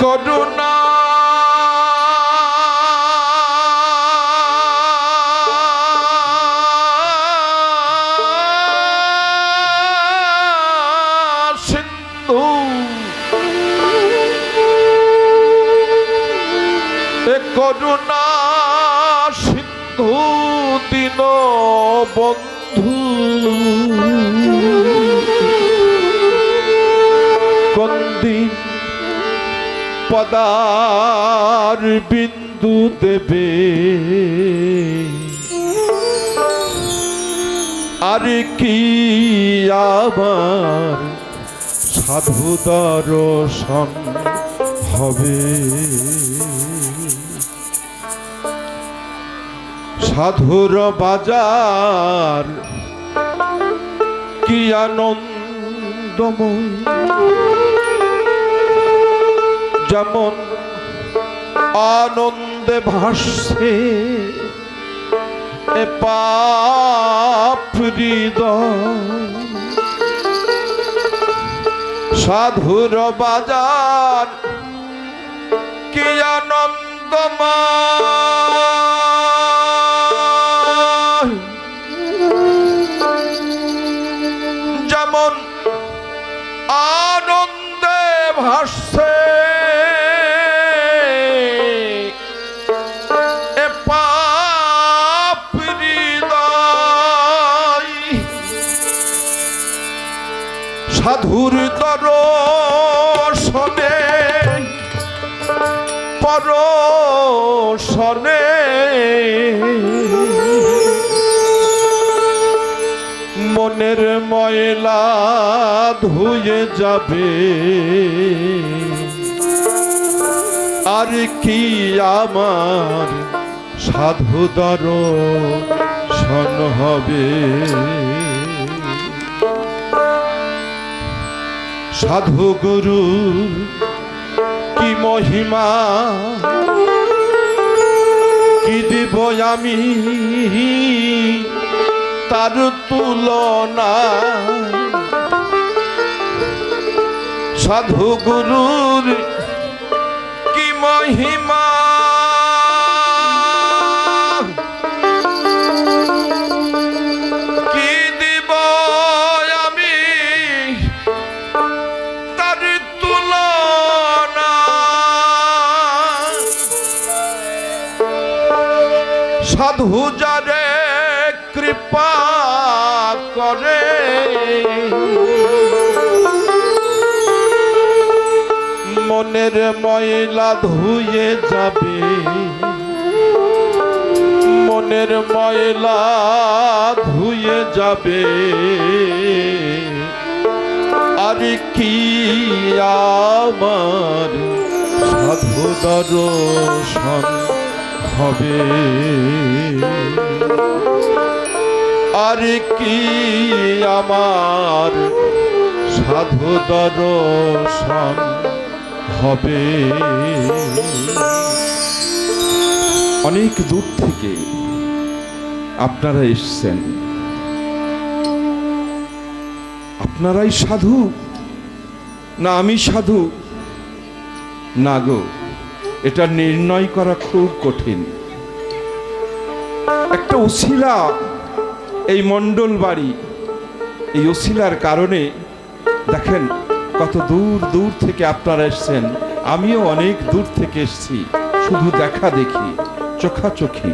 করুণা। সিন্ধু। করুণা সিন্ধু দিন বন্ধু পদার বিন্দু দেবে। আর কি আবার সাধু দর্শন হবে? সাধুর বাজার কি আনন্দময়? যেমন আনন্দে ভাসছে এ পাপ সাধুর বাজার কি আনন্দময়। সাধুর পর পরশনে। মনের ময়লা ধুয়ে যাবে। আর কি আমার সাধু দর্শন হবে? সাধু গুরু কি মহিমা? কি দিব আমি? তার তুলনা। সাধু গুরুর কি মহিমা? মনের ময়লা ধুয়ে যাবে। মনের ময়লা ধুয়ে যাবে। আর কি আমার সাধু দর্শন হবে? আর কি আমার সাধু দর্শন হবে। অনেক দূর থেকে আপনারা এসছেন। আপনারাই সাধু? না, আমি সাধু। না গো, এটা নির্ণয় করা খুব কঠিন। একটা ওসিলা, এই মণ্ডল বাড়ি, এই ওসিলার কারণে, দেখেন কত দূর দূর থেকে আপনারা এসছেন। আমিও অনেক দূর থেকে এসেছি। শুধু দেখা দেখি, চোখাচোখি।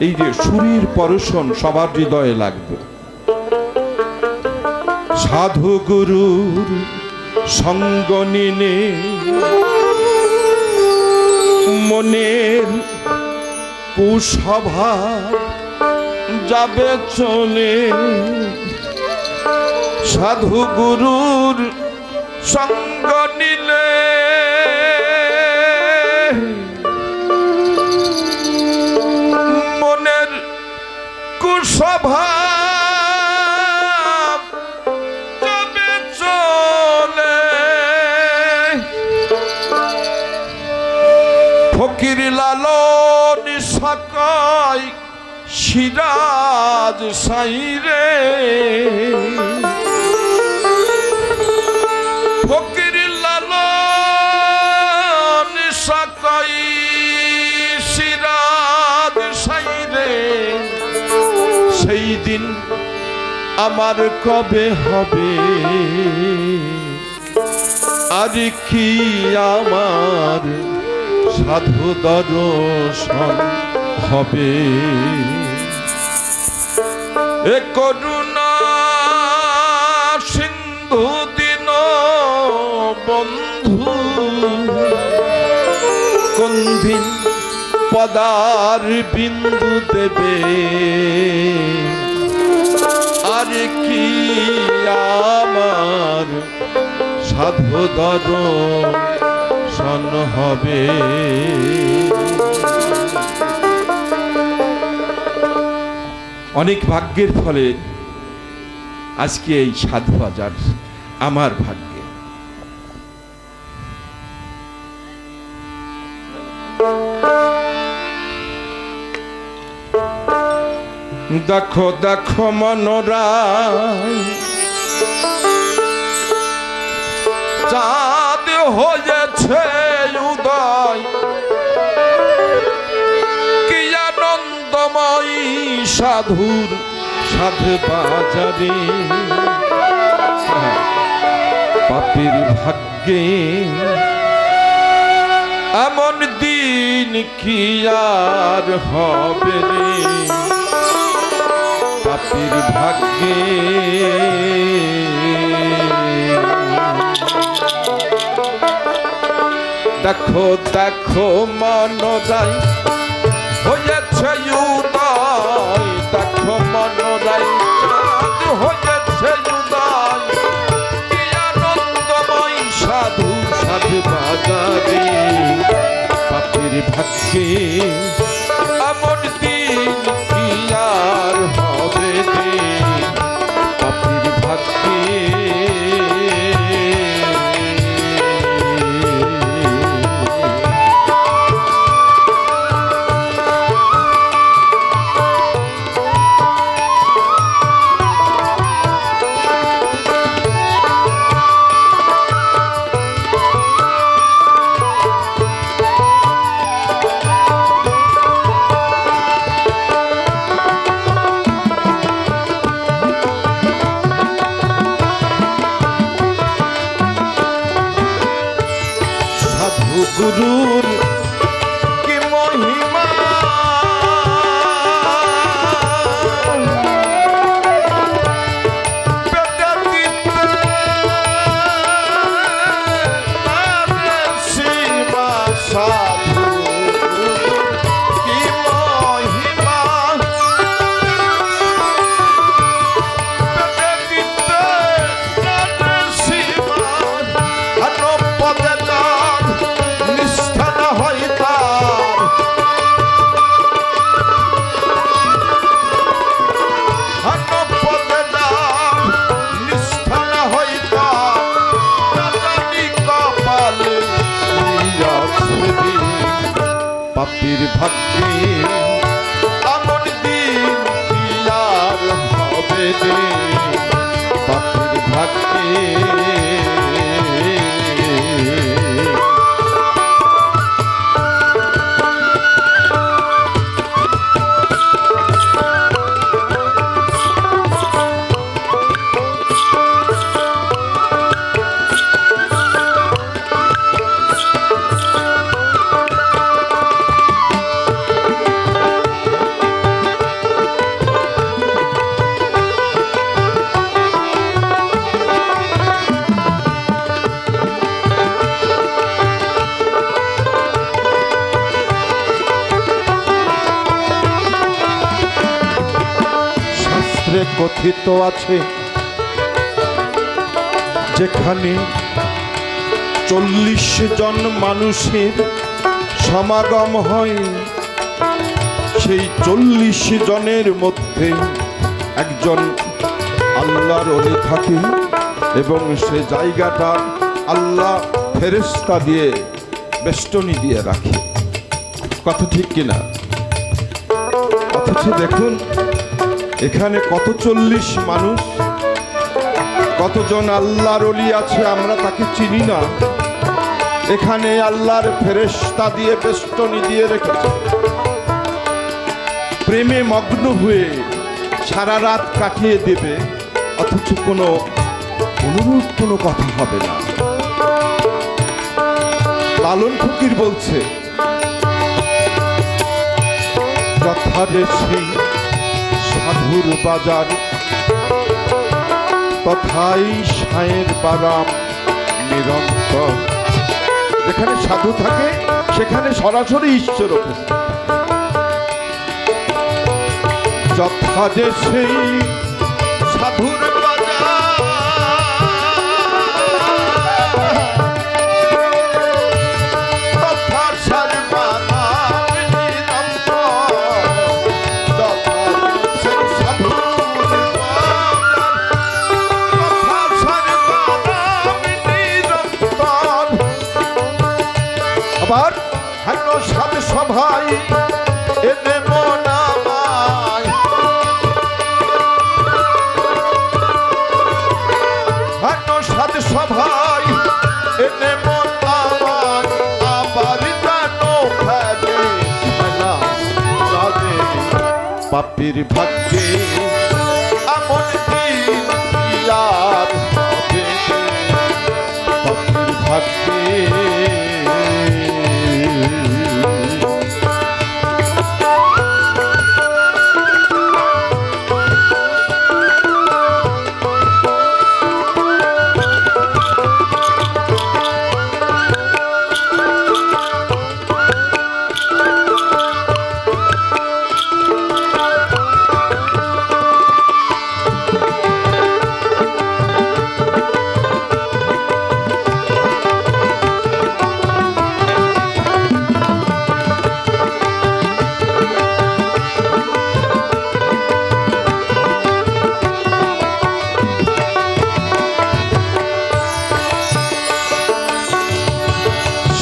এই যে সুরীর পরশন সবার হৃদয়ে লাগবে। সাধু গুরুর সঙ্গ নিনে মনের কুসভা যাবে চলে। সাধু গুরুর সঙ্গ নিলে। মনের কুসভা ফকির লালন সাকাই সিরাজ সাইরে। আমার কবে হবে? আর কি আমার সাধু দর্শন হবে? এ করুণা সিন্ধু দিন বন্ধু, কোন দিন পদার বিন্দু দেবে? আর কি আমার সাধু দর্শন হবে। অনেক ভাগ্যের ফলে আজকে এই সাধু বাজার আমার ভাগ্যে। দেখো দেখো মনোরায় চাঁদ হয়েছে উদয়। কি আনন্দময়ী সাধুর সাধু বাজারে। পাপের ভাগ্যে এমন দিন কি আর হবে রে? পাপের ভাগ্যে। দেখো দেখো মনোরাই হয়েছে উদয়। দেখো মনোরাই হয়েছে সাধু সাধু বাজারে। পাপের ভাগ্যে কথিত আছে। যেখানে চল্লিশ জন মানুষের সমাগম হয়। সেই চল্লিশ জনের মধ্যে একজন আল্লাহর অলি থাকে এবং সে জায়গাটা আল্লাহ ফেরেস্তা দিয়ে বেষ্টনী দিয়ে রাখে। কথা ঠিক কিনা? অথচ দেখুন এখানে কত চল্লিশ মানুষ? কতজন আল্লাহর অলি আছে আমরা তাকে চিনি না। এখানে আল্লাহর ফেরেশতা দিয়ে বেষ্টনী দিয়ে রেখেছে। প্রেমে মগ্ন হয়ে সারা রাত কাটিয়ে দেবে, অথচ কোনো অনুরূপ কোনো কথা হবে না। লালন ফকির বলছে যথারে সেই সাধুর বাজার। তথাই সায়ের বারাম নিরন্তর। যেখানে সাধু থাকে, সেখানে সরাসরি ঈশ্বর যথা যে সেই সাধুর আবার হেন সাত সভায় এনে মনামায় হেন সাত সভায় এনে মনামায় আবার জানো খেলা চলে পাপির ভাগ্যে দিন কি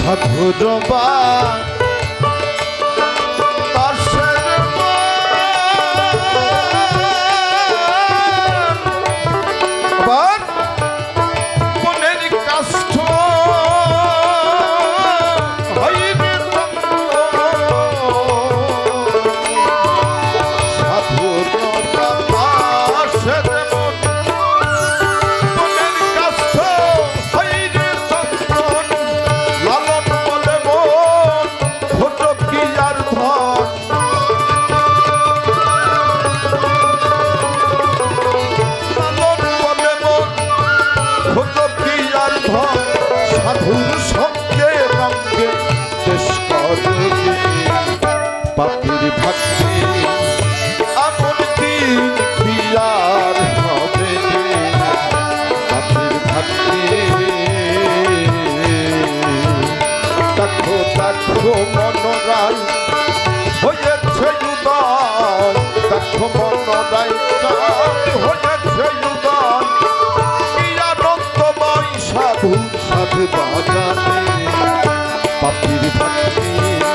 আবার মনোরাই হয়েছে উদয় দেখো মনোরাই হয়েছে উদয় কি আনন্দময় সাধু সাধু বাজানে পাপির ভাগ্যে